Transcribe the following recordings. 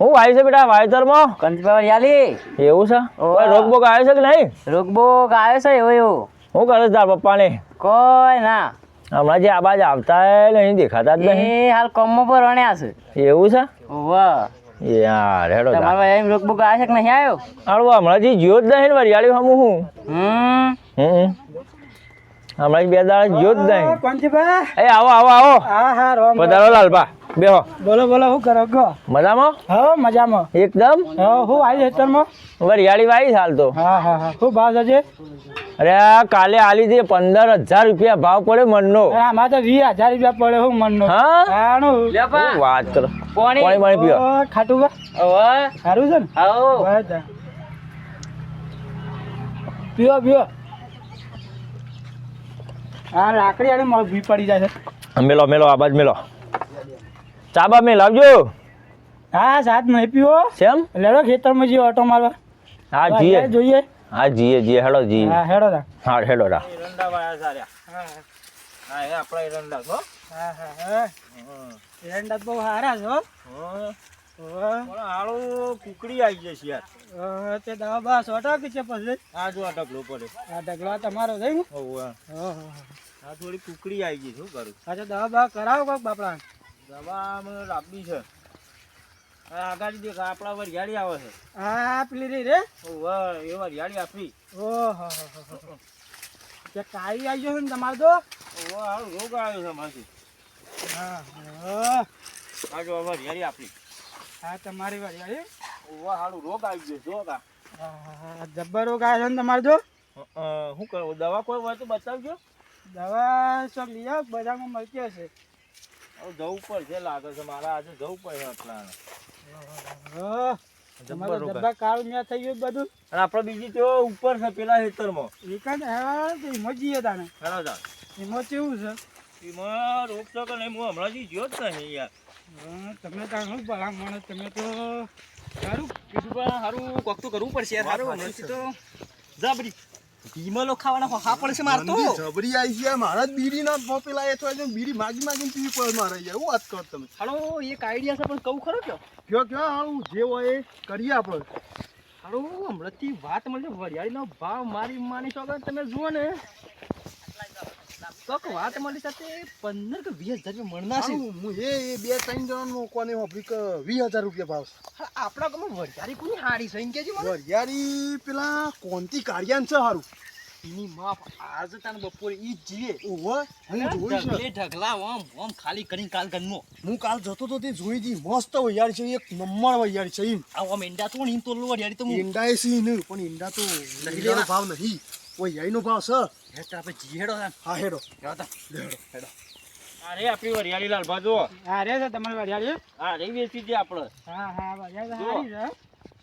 હું વાય છે બેટા વાયતરમાં કંચપાવર યાલી? એવું છે. કોઈ રોગ બોગ આવ્યો છે કે નહીં? રોગબોગ આવ્યો છે એવો એવો. હું કરે છે તાર પપ્પાને? કોઈ ના. હમણાં જે આબાજ બાજુ આવતા નહીં દેખાતા જ નહીં. એ હાલ કોમો પર વણ્યા છે. એવું છે? વાહ યાર હેડો. તમારા એમ રોગબોગ આવ્યો છે કે નહીં આવ્યો? આળવો હમણાં જે જીઓ જ નહીં વરિયાળી હમું હું. હમ. હમ. હમણાં બે દાડા જીઓ જ નહીં એ આવો આવો આવો. હા હા રોમ પધારો લાલપા બેહો. બોલો બોલો શું કરો? ગો. મજામાં? હા મજામાં. એકદમ? હા હું આવી હેતરમાં? વરિયાળી વાઈ હાલ તો. હા હા હા. શું ભાવ છે અરે કાલે આલી દે પંદર હજાર રૂપિયા ભાવ પડે મનનો. આમાં તો વીસ હજાર રૂપિયા પડે હું મનનો. હા? વાત કરો. પોણી. પાણી પાણી પીઓ. ખાટું સારું છે ને? આવો. પીઓ પીઓ. હા લાકડી આડે મોં ભી પડી જાય છે. મેલો મેલો આબાજ મેલો. ચાબા મેં લાવજો. હા સાત નહીં પીવો સેમ લેડો ખેતરમાં જઈએ ઓટો મારવા. હા જીએ. જોઈએ. હા જીએ જીએ હેડો જી હા હેડો રા. હા હેડો રા. હા હા હા એરંડા તો બહુ સારા છે હો. ઓહો. કુકડી આવી જશે યાર તે દવા બા સોટા છે પછી? આ જો પડે આ ઢગલો તમારો થઈ ને? હા થોડી કુકડી આવી ગઈ શું કરું? અચ્છા દવા બા કરાવો કોક બાપડા. દવા લાંબી છે. આગળ દેખ આપણા વરિયાળી આવે છે. હા પેલી રે. રે ઓવે એ વરિયાળી આપી. ઓહો. તે કાળી આવી ગયો છે ને તમારે તો? ઓવે હારું રોગ આવ્યો છે માસી હા આ જો વરિયાળી આપી. હા તમારી વરિયાળી ઓવે હારું રોગ આવી ગયો જો કા હા જબ્બર રોગ આવ્યો છે ને તમારે તો? શું કહું દવા કોઈ હોય તો બતાવજો. દવા શું લઈ આવ બજારમાં મળતી હશે. જવું પડશે લાગે છે. મારા આજે જવું પડશે તો બધું? આપણે બીજી તો ઉપર છે પેલા ખેતરમાં. એકાદ હા એમાં કેવું છે? એમાં કે નહીં હું હમણાં ગયો જ નહીં યાર. તમે તાર ભલા માણસ તમે તો સારું. કીધું સારું કોક તો કરવું પડશે સારું તો જબરી ભીમલો ખાવાના હા પડશે માર તો. જબરી આવી ગયા મારા જ બીડી ના પોપેલા પેલા એ છે બીડી માગી માગી પીવી પડે મારે યાર એવું વાત કરો તમે હાલો એક આઈડિયા છે પણ કહું ખરો કયો? કયો કયો? આવું જે હોય એ કરીએ આપણે. હાલો હમણાંથી વાત મળી વરિયાળીનો ભાવ મારી માની શકો તમે જુઓ ને. કોક વાત મારી સાથે પંદર કે વીસ હજાર રૂપિયા મળના છે. હું એ એ બે ત્રણ જણા કોને હોભળી કે વીસ હજાર રૂપિયા ભાવ છે. આપણા ગામમાં વરિયાળી કોની હારી છે કેજો વરિયાળી પેલા કોંતી કાઢ્યાન છે સારું એની માફ આજે તાને બપોરે ઈ જ ઓહો હું જોઈ છે. ઢગલા ઓમ ઓમ ખાલી કરીને કાલ ગન્નો હું કાલ જતો તો તે જોઈ મસ્ત વરિયાળી છે એક નંબર વરિયાળી છે એમ. આ ઓમ ઈંડા તો ઈમ તો વરિયાળી તો ઈંડા સી પણ ઈંડા તો ભાવ નહીં. વરિયાળીનો ભાવ છે. હેઠ આપણે જીહેડો છે હા હેડો. અરે આપણી વરિયાળી લાલભા જો હા રે છે તમારી વાળી આ રહી વેચી છે આપણે. હા હા વાળી સારી છે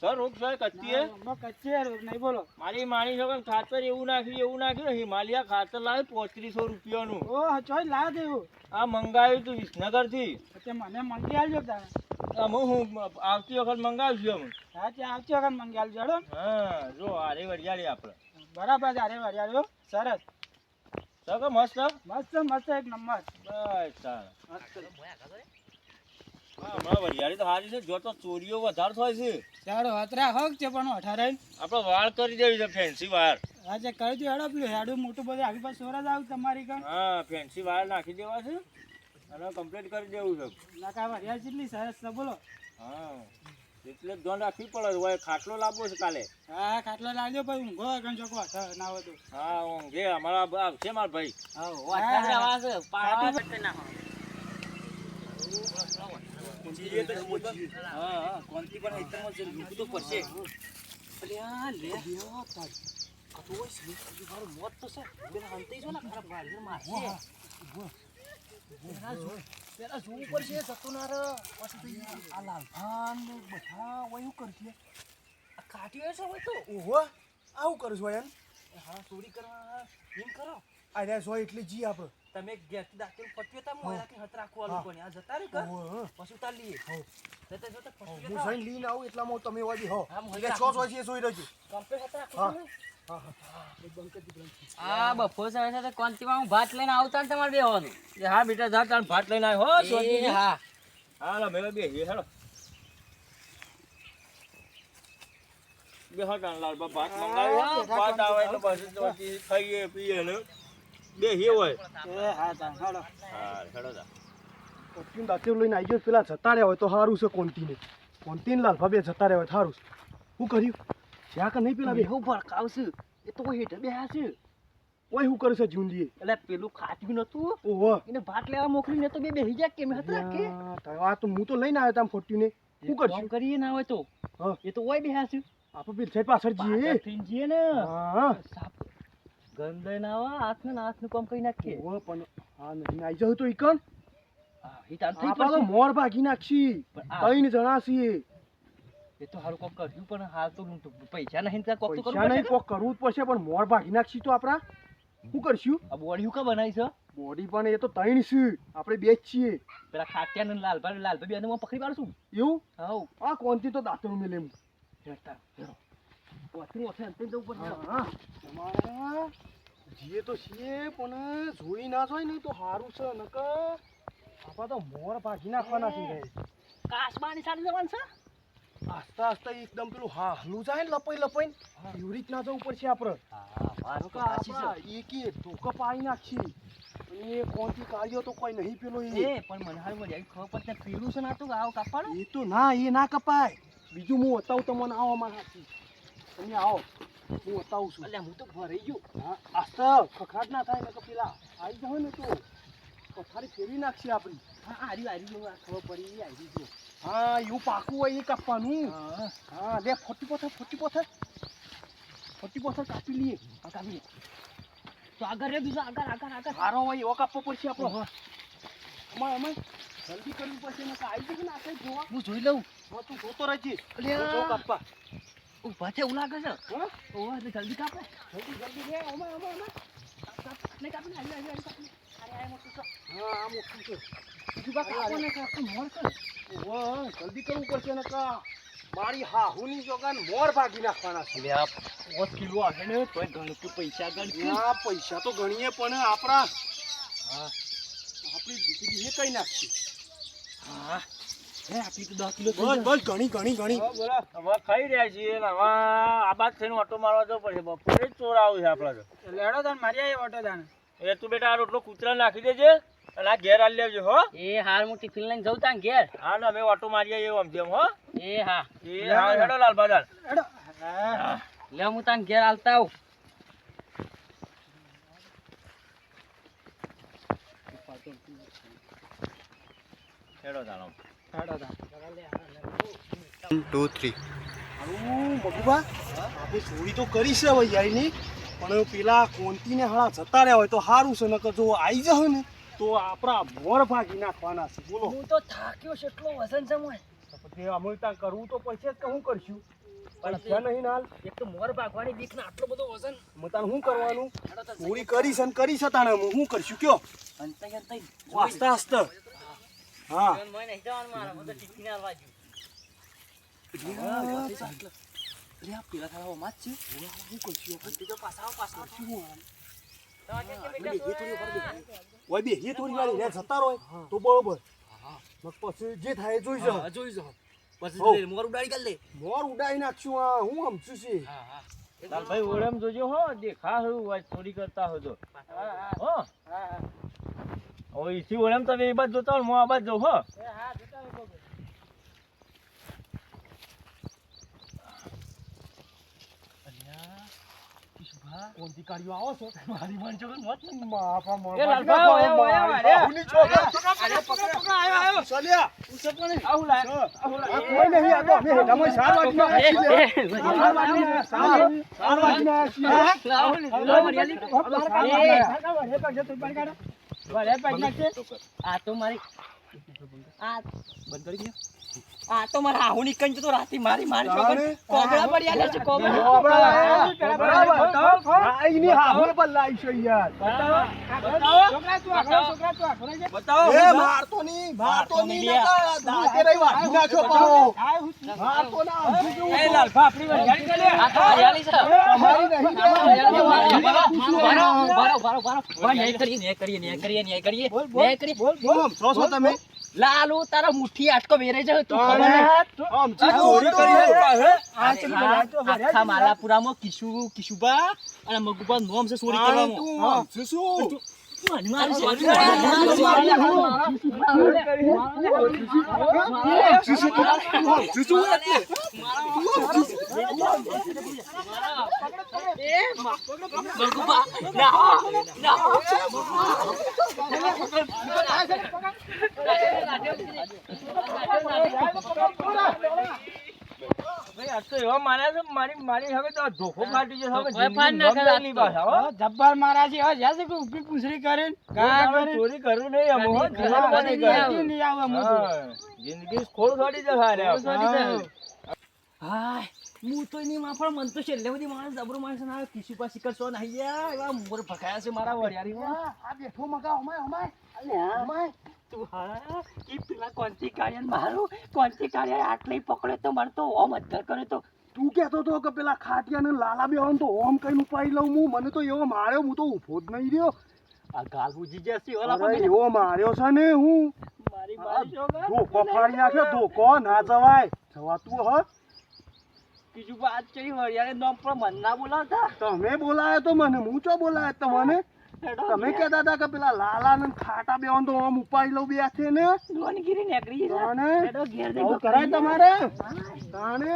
સર રોગ છે કચ્છી કચ્ચી રોગ નહીં બોલો. મારી માણી છો ખાતર એવું નાખ્યું એવું નાખ્યું હિમાલયા ખાતર લાવે પોત્રીસો રૂપિયાનું. ઓ ચોઈ લાવ દેવું આ મંગાવ્યું તું વિસનગરથી મને મંગી આવજો તારે. હું આવતી વખત મંગાવજો અમે હા તે આવતી વખત મંગાવજો હા જો આ રે વરિયાળી આપણે. બરાબર છે અરે વાળી સરસ. સગો મસ્ત? મસ્ત મસ્ત એક નંબર. બસ સારું. હા, વરિયાળી તો સારી છે જો તો ચોરીઓ વધારે થાય છે. ચાલો અત્રા હક છે પણ અઠારે આપણે વાળ કરી દેવી છે ફેન્સી વાળ. આજે કરી દો હેડો પેલું હેડું મોટું બધું આગળ પાછું સોરા જ આવું તમારી કાં હા ફેન્સી વાળ નાખી દેવા છે અને કમ્પ્લીટ કરી દેવું છે. નાકા વાળિયા જેટલી સરસ છે બોલો. હા. એટલે જ ધ્યાન રાખવી પડે હોય ખાટલો લાવવો છે કાલે. હા ખાટલો લાવજો ભાઈ ઊંઘો આગળ અઠાર ના હોય તો. હા ઊંઘે અમારા આવશે મારા ભાઈ. હા હા. પણ હેતરમાં છે રૂપ તો પડશે. અલ્યા લે. આ તો ઓય છે મારું મોત તો છે. બેન હંતાઈ છો ને ખરાબ ગાડી મારશે. પેલા જો- પેલા જોવું પડશે સતુનાર પછી આ લાલભાન બધા વયું કરશે. આ કાઢ્યો છે હોય તો? ઓહો આવું કરશો એમ? હા ચોરી કરવા એમ કરો. આ સો એટલે જી આપણે તમે ઘેરથી દાખલ પટ્યો તા મોય રાખી હત રાખવા લોકોને. આ જતા રે કર પછી ઉતાર લઈએ. જતા જતા પટ્યો હું તા જઈને લઈને આવું એટલામાં તમે વાજી હો. હા, એટલે છો છો છે સોઈ રહેજો. કંપે હતા હા. આ સાથે કોંતીમાં હું ભાત લઈને આવતા ને તમારે બેવાનું હા બેટા જા તાર ભાત લઈને આવ્યો હો હા. હાલો મેલો બે હેડો. બે લાલબા ભાત મંગાવી ભાત આવે તો પછી ખાઈએ પીએ ને. બેહીએ હોય. એ હા તા હાલો હા હેડો તા કોન્ટીન દાંતેરું લઈને આવી ગયો પેલા જતા રહ્યા હોય તો સારું છે કોન્ટીને. કોન્ટીન લાલ બે જતા રહ્યા હોય સારું છે. શું કર્યું? જ્યાં કે નહીં પેલા બે? બેહુ ભડકાવશે એ તો હેઠે બેહ્યા છે ઓય શું કરશે છે જુંદીએ એટલે પેલું ખાટ્યું નતું. ઓહો. એને ભાત લેવા મોકલીને તો બે બેહી જાય કેમ હતા કે? આ તો હું તો લઈને આવ્યો તામ ફોટ્યુને શું કરશું? કરીએ ના હોય તો. હા. એ તો ઓય બેહ્યા છે આપણે પેલી પાછળ જઈએ. જઈએ ને. હા. સાપ ના આવે હાથને ને હાથનું કામ કરી નાખીએ. ઓહો, પણ હા નહીં આવી જાવ તો ઈકન. હા, એ તાન થઈ આપણા તો મોર ભાગી નાખશી. પણ આ- ત્રણ જણા છીએ એ તો હારું કોક કર્યું પણ હાલ તો પૈસા નહીં ત્યાં કોક તો કરવું પડશે કોક કરવું જ પડશે પણ મોર ભાગી નાખશી તો આપણા. શું કરશું? આ બોડી હું કા બનાવી છે? બોડી પણ એ તો ત્રણ છે. આપણે બે જ છીએ. પેલા ખાટ્યા ને લાલભાઈ લાલભા બેને હું પકડી પાડશું એવું? હાઉ. આ કોનથી તો દાંતનું મેલે પોતરી ઓથે અંતે જવું પડશે હા તમારા જીએ તો છીએ પણ જોઈ ના જોઈ નહીં તો સારું છે નકર આપા તો મોર ભાગી નાખવાના છે કાશમાની સાડી જવાનું છે આસ્તા આસ્તા એકદમ પેલું હાલું જાય ને લપાઈ લપાઈ એવી રીતના જવું પડશે આપણે એકે ધોકા પાડી અને એ કોણથી કાઢ્યો તો કોઈ નહીં પેલો એ પણ મને હાલ મજા ખબર પડશે પીળું છે ના તો આવ કાપવાનું એ તો ના એ ના કપાય બીજું હું બતાવું તમને આવો અમારા હાથી તમે આવો. હું બતાવું છું. હું તો ભરાઈ ગયો હા. આસ્તા ખખડાટ ના થાય તો પેલા આવી જાવ ને તો. પથારી ફેરવી નાખશે આપણી. હા હારી હારી જો આ ખબર પડી હારી જો હા એવું પાકું હોય એ કાપવાનું. હા. હા લે ફોટી પથ્થર ફોટી પથર. ફોટી પથર કાપી લઈએ. કાપી લે. તો આગળ રે બીજો આગળ આગળ આગળ. સારો હોય એવો કાપવો પડશે આપણો. અમારે અમારે જલ્દી કરવી પડશે ને આવી જશે ને આપણે જોવા. હું જોઈ લઉં. હા તું જોતો રહેજે. જો હું કાપવા. ઊભા છે એવું લાગે છે? એટલે જલ્દી કાપે. જલ્દી જલ્દી લે અમારે અમારે અમારે કાપ કાપ નહીં કાપી ને આરી આરી કાપી. અરે આ મોટું છે. હા આ મોટું છે. બીજું કાપ કાપો ને કાપો મોર કર ઓહો, જલ્દી કરવું પડશે ને કા મારી હાહુની જોગાન મોર ભાગી નાખવાના છે. લે આપ પાંચ કિલો આવે ને તો પૈસા ગણ આ પૈસા તો ગણીએ પણ આપણા હા. આપણી દીકરી એ કઈ નાખશે? હા. ખાઈ રહ્યા છીએ ને હવે આ બાદ થઈને ઓટો મારવા જવું પડશે. બપોરે જ ચોર આવ્યું છે આપણા તો. લેડો તાન મારી આવી ઓટો તાન. એ તું બેટા આ રોટલો કૂતરા નાખી દેજે અને આ ઘેર આલી લેવજો હો. એ હાર હું ટિફિન લઈને જઉં તાં ઘેર. હા ને અમે ઓટો મારી આવીએ આમ તેમ હો. એ હા. એ હા હેડો લાલ બાજાર. લે હું તાન ઘેર આલતા આવું. હેડો તાણો તાન હારું મગુબા? આપણે ચોરી તો કરી છે હવે યાયની પણ પેલા કોંતીને હાળા જતા રહ્યા હોય તો સારું છે નકર જો આવી જાવ ને તો આપણા મોર ભાગી નાખવાના છે. બોલો. હું તો થાક્યો છે એટલો વજન છે મોય. તો પછી અમલતા કરવું તો જ કે શું કરશું? પૈસા નહીં હાલ. એક તો મોર ભાગવાની બીક ને આટલો બધો વજન. મતાન શું કરવાનું? ચોરી કરી છે ને કરી છે તાણે હું શું કરશું કયો? હા. હું જ ઓય બે એ થોડી વાળી રે જતા રહો તો બરોબર. પછી જે થાય જોઈ જાવ હા જોઈ જાઓ પછી મોર ઉડાડી કાઢ લે. મોર ઉડાઈ નાખશું આ હું સમજુ છે. હા હા. લાલ ભાઈ ઓળમ જોજો હો દેખા હોય વાત ચોરી કરતા હોય તો હો. હવે ઈથી ઓળમ તમે એ બાજુ જોતા હું આ બાજુ જઉં હો કોણથી કાઢ્યો આવો છો મારી મન મોત માફા એ લાલભાઈ, ઓય, ઓય, ઓય, છોકરા. ચાલ્યા. કોઈ નહીં આ તો ને, પડી મર્યાદી. આ તો મારી આ બંધ કરી દો આ તો મારા આહુની નીકળી જતો રાતી મારી મારી ચોકન કોબળા પડી આલે છે કોબળા બરાબર. બરાબર. આ એની હાહુએ પણ લાઈ છે યાર. એ મારતો ની મારતો ની ના દાંતે રહી વાગી નાખ્યો પાછો. મારતો ના, જવું એ લાલભા આપણી ગાડી ચાલે આ તો હરિયાળી છે અમારી નહીં રે. બારો બારો બારો બારો ન્યાય કરીએ ન્યાય કરીએ ન્યાય કરીએ ન્યાય કરીએ ન્યાય કરીએ બોલ, બોલ. બોલ બોલ છો તમે લાલુ તારા મુઠ્ઠી આટકો વેરે છે તું ખબર ચોરી કરી આખા માલાપુરામાં કિશુ કિશુબા અને મગુબા નોમ છે ચોરી કરવાનું. તું શું? મારી જબ્બર મારા છે ઊભી પૂંછડી કરીને ચોરી કરવું નહીં. જિંદગી ખોળ થોડી જશે હાય. હું તો એની માં મન તો છેલ્લે બધી માણસ જબરો માણસ ના કિસુ પા કરશો સો નહીં એવા મોર ભખાયા છે મારા વરિયાળીમાં આ બેઠો મગા અમાય અમાય અમાય તું હા પેલા મારું? આટલી પકડે તો મને તો ઓમ અદ્ધર કરે તો. તું કહેતો હતો કે પેલા ખાટિયા ને લાલા બેવાનું તો ઓમ કઈ ઉપાડી લઉં હું. મને તો એવો માર્યો હું તો ઊભો જ નહીં રહ્યો. આ ગાલ બુજી જશે ઓલા એવો માર્યો છે ને હું. મારી મારી ધોકો ફાડી નાખ્યો ધોકો ના જવાય. જવાતું હ. બીજું વાત કઈ વરિયાળે નામ પણ મન ના બોલાવતા. તમે બોલાયો તો મને હું ચો બોલાયો તમને? તમે કહેતા હતા કે પેલા લાલા ને ખાટા બેવાનું તો આમ ઉપાડી લઉં બે છે ને? દોનગીરી નીકળી કરાય તમારે? તાણે